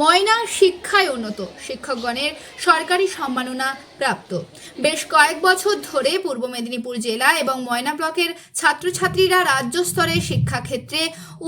ময়না শিক্ষায় উন্নত। শিক্ষকগণের সরকারি সম্মাননা প্রাপ্ত। বেশ কয়েক বছর ধরে পূর্ব মেদিনীপুর জেলা এবং ময়না ব্লকের ছাত্রছাত্রীরা রাজ্য স্তরে শিক্ষাক্ষেত্রে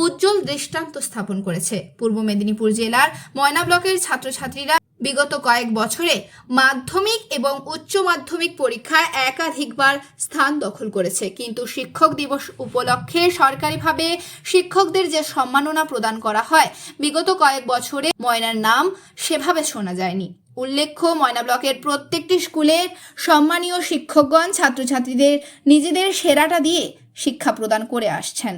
উজ্জ্বল দৃষ্টান্ত স্থাপন করেছে। পূর্ব মেদিনীপুর জেলার ময়না ব্লকের ছাত্রছাত্রীরা বিগত কয়েক বছরে মাধ্যমিক এবং উচ্চ মাধ্যমিক পরীক্ষায় একাধিকবার স্থান দখল করেছে। কিন্তু শিক্ষক দিবস উপলক্ষে সরকারিভাবে শিক্ষকদের যে সম্মাননা প্রদান করা হয়, বিগত কয়েক বছরে ময়নার নাম সেভাবে শোনা যায়নি। উল্লেখ্য, ময়না ব্লকের প্রত্যেকটি স্কুলের সম্মানীয় শিক্ষকগণ ছাত্রছাত্রীদের নিজেদের সেরাটা দিয়ে শিক্ষা প্রদান করে আসছেন।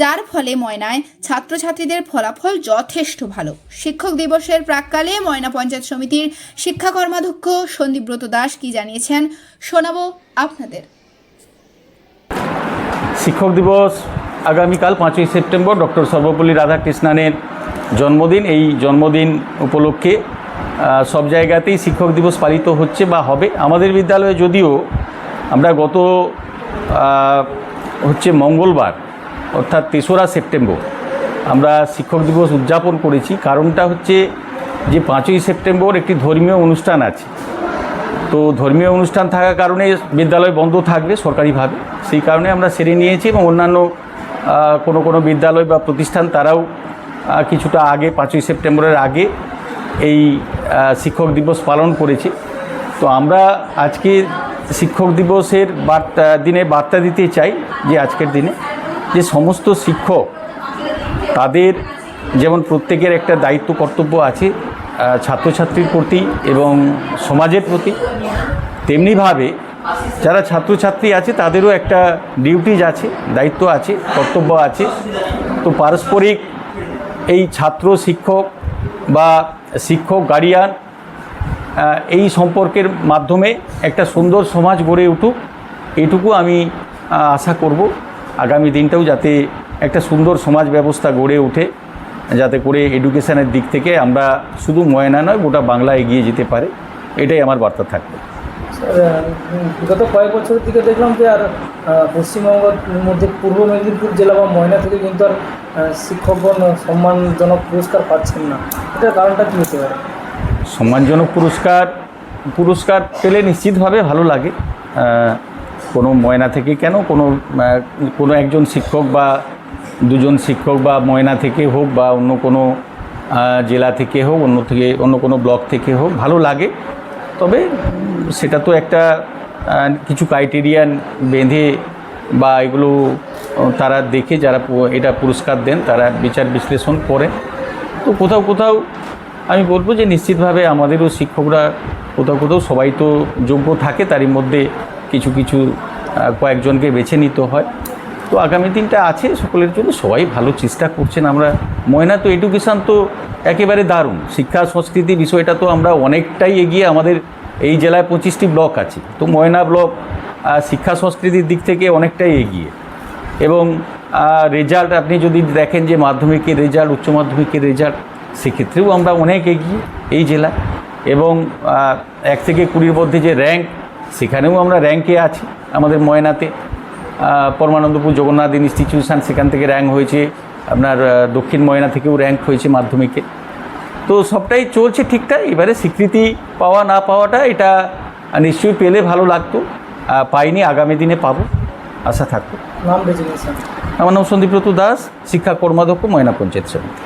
যার ফলে ময়নায় ছাত্রছাত্রীদের ফলাফল যথেষ্ট ভালো। শিক্ষক দিবসের প্রাককালে ময়না পঞ্চায়েত সমিতির শিক্ষা কর্মাধ্যক্ষ সন্দীপব্রত দাস কি জানিয়েছেন, শোনাবো আপনাদের। শিক্ষক দিবস আগামীকাল পাঁচই সেপ্টেম্বর ডক্টর সর্বপল্লী রাধাকৃষ্ণানের জন্মদিন। এই জন্মদিন উপলক্ষে সব জায়গাতেই শিক্ষক দিবস পালিত হচ্ছে বা হবে। আমাদের বিদ্যালয়ে যদিও আমরা গত হচ্ছে মঙ্গলবার, অর্থাৎ তেসরা সেপ্টেম্বর। আমরা শিক্ষক দিবস উদযাপন করেছি। কারণটা হচ্ছে যে পাঁচই সেপ্টেম্বর একটি ধর্মীয় অনুষ্ঠান আছে। তো ধর্মীয় অনুষ্ঠান থাকার কারণে বিদ্যালয় বন্ধ থাকবে সরকারিভাবে। সেই কারণে আমরা সেরে নিয়েছি এবং অন্যান্য কোনো কোনো বিদ্যালয় বা প্রতিষ্ঠান তারাও কিছুটা আগে, পাঁচই সেপ্টেম্বরের আগে এই শিক্ষক দিবস পালন করেছে। তো আমরা আজকে শিক্ষক দিবসের বার্তা, দিনে বার্তা দিতে চাই যে আজকের দিনে যে সমস্ত শিক্ষক তাদের যেমন প্রত্যেকের একটা দায়িত্ব, কর্তব্য আছে ছাত্রছাত্রীর প্রতি এবং সমাজের প্রতি, তেমনিভাবে যারা ছাত্রছাত্রী আছে তাদেরও একটা ডিউটিজ আছে, দায়িত্ব আছে, কর্তব্য আছে। তো পারস্পরিক এই ছাত্র শিক্ষক বা শিক্ষক গার্ডিয়ান এই সম্পর্কের মাধ্যমে একটা সুন্দর সমাজ গড়ে উঠুক এইটুকু আমি আশা করব। আগামী দিনটাও যাতে একটা সুন্দর সমাজ ব্যবস্থা গড়ে ওঠে, যাতে করে এডুকেশনের দিক থেকে আমরা শুধু ময়না নয়, গোটা বাংলা এগিয়ে যেতে পারে, এটাই আমার বার্তা থাকবে। বিগত কয়েক বছরের দিকে দেখলাম যে আর পশ্চিমবঙ্গের মধ্যে পূর্ব মেদিনীপুর জেলা বা ময়না থেকে কিন্তু আর শিক্ষকগণ সম্মানজনক পুরস্কার পাচ্ছেন না। এটার কারণটা কী হতে পারে? সম্মানজনক পুরস্কার পুরস্কার পেলে নিশ্চিতভাবে ভালো লাগে। কোনো ময়না থেকে কেন? কোনো কোনো একজন শিক্ষক বা দুজন শিক্ষক বা ময়না থেকে হোক বা অন্য কোনো জেলা থেকে হোক, অন্য থেকে, অন্য কোনো ব্লক থেকে হোক, ভালো লাগে। তবে সেটা তো একটা কিছু ক্রাইটেরিয়ান বেঁধে বা এগুলো তারা দেখে যারা এটা পুরস্কার দেন, তারা বিচার বিশ্লেষণ করেন তো কোথাও কোথাও আমি বলব যে নিশ্চিতভাবে আমাদেরও শিক্ষকরা কোথাও কোথাও সবাই তো যোগ্য থাকে, তারই মধ্যে কিছু কিছু কয়েকজনকে বেছে নিতে হয়। তো আগামী দিনটা আছে, সকলের জন্য সবাই ভালো চেষ্টা করছেন। আমরা, ময়না, তো এডুকেশান তো একেবারে দারুণ। শিক্ষা, সংস্কৃতি বিষয়টা তো আমরা অনেকটাই এগিয়ে আমাদের এই জেলায় পঁচিশটি ব্লক আছে। তো ময়না ব্লক শিক্ষা, সংস্কৃতির দিক থেকে অনেকটাই এগিয়ে। এবং রেজাল্ট আপনি যদি দেখেন যে মাধ্যমিকের রেজাল্ট উচ্চ মাধ্যমিকের রেজাল্ট সেক্ষেত্রেও আমরা অনেক এগিয়ে এই জেলা এবং এক থেকে কুড়ির মধ্যে যে র্যাঙ্ক সেখানেও আমরা র্যাঙ্কে আছি। আমাদের ময়নাতে পরমানন্দপুর জগন্নাথ ইনস্টিটিউশন সেখান থেকে র্যাঙ্ক হয়েছে। আপনার দক্ষিণ ময়না থেকেও র্যাঙ্ক হয়েছে মাধ্যমিকে। তো সবটাই চলছে ঠিকঠাক। এবারে স্বীকৃতি পাওয়া না পাওয়াটা এটা নিশ্চয়ই পেলে ভালো লাগতো। পাইনি আগামী দিনে পাবো। আশা থাকতো আমার নাম সন্দীপ্রত দাস শিক্ষা কর্মাধ্যক্ষ ময়না পঞ্চায়েত সমিতি।